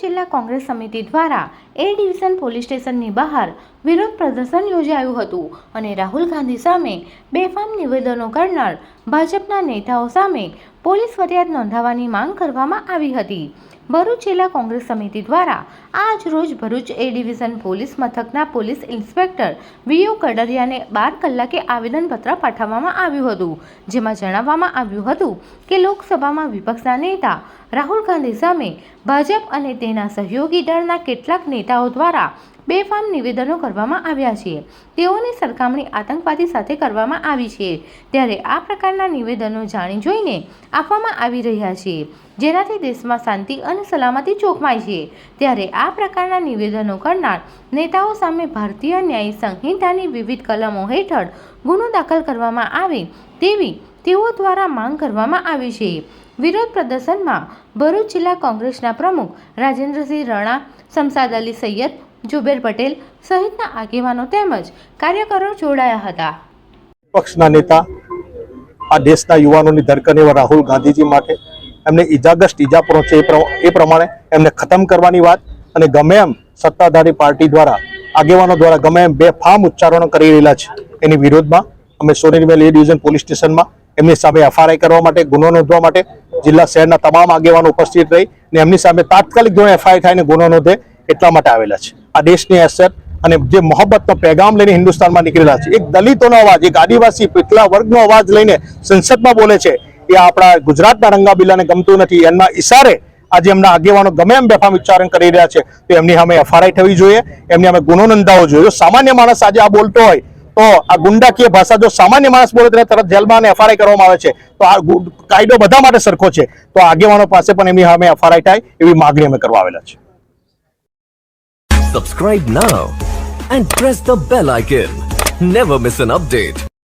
જિલ્લા કોંગ્રેસ સમિતિ દ્વારા એ ડિવિઝન પોલીસ સ્ટેશનની બહાર વિરોધ પ્રદર્શન યોજાયું હતું અને રાહુલ ગાંધી સામે બેફામ નિવેદનો કરનાર ભાજપના નેતાઓ સામે પોલીસ ફરિયાદ નોંધાવવાની માંગ કરવામાં આવી હતી. ભરૂચ જિલ્લા કોંગ્રેસ સમિતિ દ્વારા આજ રોજ ભરૂચ એ ડિવિઝન પોલીસ મથકના પોલીસ ઇન્સ્પેક્ટર વીઓ કડરિયાને બાર કલાકે આવેદનપત્ર પાઠવવામાં આવ્યું હતું, જેમાં જણાવવામાં આવ્યું હતું કે લોકસભામાં વિપક્ષના નેતા રાહુલ ગાંધી સામે ભાજપ અને તેના સહયોગી દળના કેટલાક નેતાઓ દ્વારા બેફામ નિવેદનો કરવામાં આવ્યા છે. તેઓની સરખામણી આતંકવાદી સાથે કરવામાં આવી છે. ત્યારે આ પ્રકારના નિવેદનો જાણી જોઈને આપવામાં આવી રહ્યા છે. જેનાથી દેશમાં શાંતિ અને સલામતી ચોખમાય છે. ત્યારે આ પ્રકારના નિવેદનો કરનાર નેતાઓ સામે ભારતીય ન્યાય સંહિતાની વિવિધ કલમો હેઠળ ગુનો દાખલ કરવામાં આવે તેવી તેઓ દ્વારા માંગ કરવામાં આવી છે. વિરોધ પ્રદર્શનમાં ભરૂચ જિલ્લા કોંગ્રેસના પ્રમુખ રાજેન્દ્રસિંહ રણા શમસાદ અલી સૈયદ, જુબેર પટેલ સહિતના આગેવાનો તેમજ કાર્યકરો જોડાયા હતા. પક્ષના નેતા, આ દેશના યુવાનોની ધરકન એવા રાહુલ ગાંધીજી માટે એમને ઇજાગ્રસ્ત ઈજા પહોંચે એ પ્ર- એ પ્રમાણે એમને ખતમ કરવાની વાત અને ગમે એમ સત્તાધારી પાર્ટી દ્વારા, આગેવાનો દ્વારા ગમે એમ બે ફામ ઉચ્ચારણો કરી રહેલા છે. એની વિરોધમાં અમે સોનેરીમેલ એ ડિવિઝન પોલીસ સ્ટેશનમાં એમની સામે એફઆરઆઈ કરવા માટે, ગુનો નોંધવા માટે જિલ્લા શહેરના તમામ આગેવાનો ઉપસ્થિત રહી અને એમની સામે તાત્કાલિક જો એફઆઈઆર થાય ને ગુનો નોંધે એટલા માટે આવેલા છે. આ દેશની અસર અને જે મોહબ્બતનો પેગામ લઈને હિન્દુસ્તાનમાં નીકળેલા છે. એક દલિતોનો અવાજ, એક આદિવાસી પીતલા વર્ગનો અવાજ લઈને સંસદમાં બોલે છે એ આપણા ગુજરાતના રંગાબીલાને ગમતું નથી. એમના ઇશારે આજે એમના આગેવાનો ગમે એમ બેફામ ઉચ્ચારણ કરી રહ્યા છે. તો એમની સામે એફઆરઆઈ થવી જોઈએ. એમની અમે ગુનો નોંધાવો જોઈએ. સામાન્ય માણસ આજે આ બોલતો હોય, તો આ ગુંડાકીય ભાષા જો સામાન્ય માણસ બોલે, તેને તરત જેલમાં અને એફઆરઆઈ કરવામાં આવે છે. તો આ કાયદો બધા માટે સરખો છે. તો આગેવાનો પાસે પણ એમની સામે એફઆરઆઈ થાય એવી માગણી અમે કરવા આવેલા છે. Subscribe now and press the bell icon never miss an update.